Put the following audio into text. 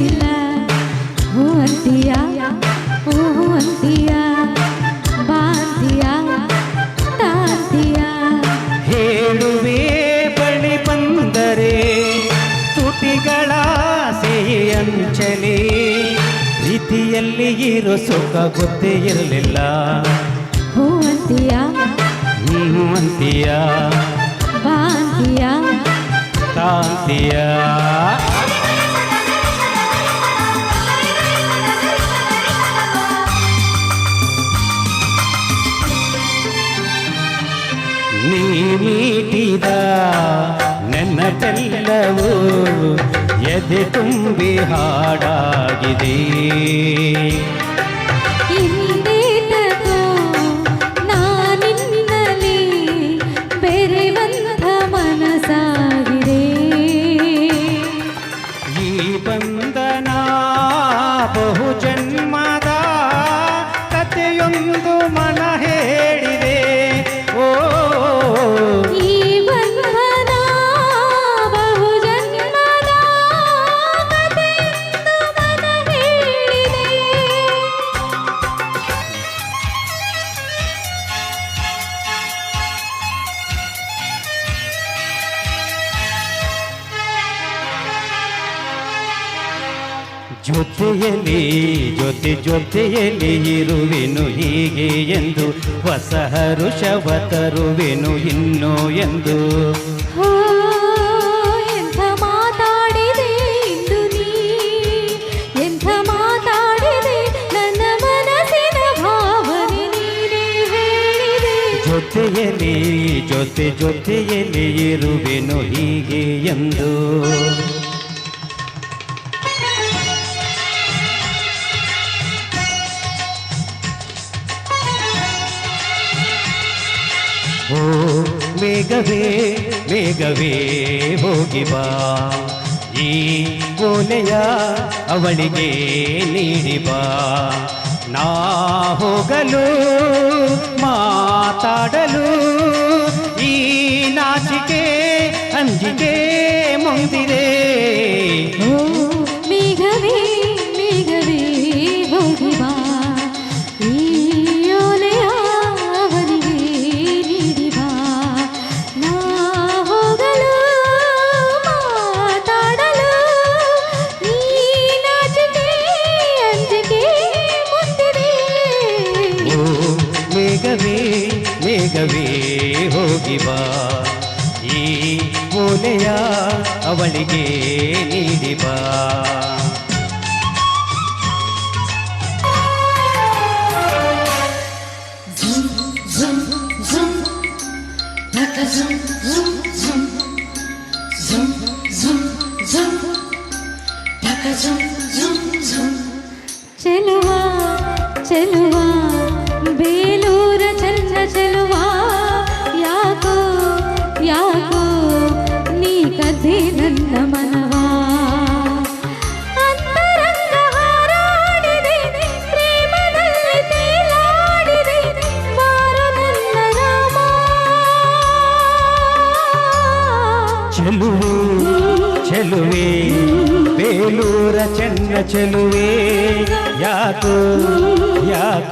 ಇರಲಿಲ್ಲ ಹೂ ಅಂತೀಯ? ಹೂ ಅಂತೀಯ? ಬಾಂತೀಯ ತಾಂತೀಯ ಹೇಳುವೆ ಬಳಿ ಬಂದರೆ ತುಟಿಗಳ ಸಿಹಿ ಅಂಚಲಿ ಪ್ರೀತಿಯಲ್ಲಿ ಇರೋ ಸುಖ ಗೊತ್ತೇ ಇರಲಿಲ್ಲ. ಹೂ ಅಂತೀಯ? ಹ್ಞೂ ಅಂತೀಯ? ಬಾಂತೀಯ ತಾಂತೀಯ ನೀ ಮೀಟಿದ ನೆನಪೆಲ್ಲವೂ ಎದೆ ತುಂಬಿ ಹಾಡಾಗಿದೆ. ಜೊತೆಯಲ್ಲಿ ಜೊತೆ ಜೊತೆಯಲ್ಲಿ ಇರುವೆನು ಹೀಗೆ ಎಂದು ಹೊಸ ಹರುಷವ ತರುವೆನು ಇನ್ನು ಎಂದು. ಜೊತೆಯಲ್ಲಿ ಜೊತೆ ಜೊತೆಯಲ್ಲಿ ಇರುವೆನು ಹೀಗೆ ಎಂದು. ಓ ಮೇಘವೇ ಮೇಘವೇ, ಹೋಗಿ ಬಾ. ಈ ಕೋನೆಯ ಅವಳಿಗೆ ನೀಡಿ ಬಾ. ನಾ ಹೋಗಲು, ಮಾತಾಡಲು, ಈ ನಾಚಿಕೆ ಅಂಜಿಕೆ ಮೇಘವೇ ಹೋಗಿ ಬಾ. ಈ ಓಲೆಯ ಅವಳಿಗೆ ನೀಡಿ ಬಾ. ಚೆಲುವ. చెలువే వేలూర చెన్న చెలువే యాతో యాతో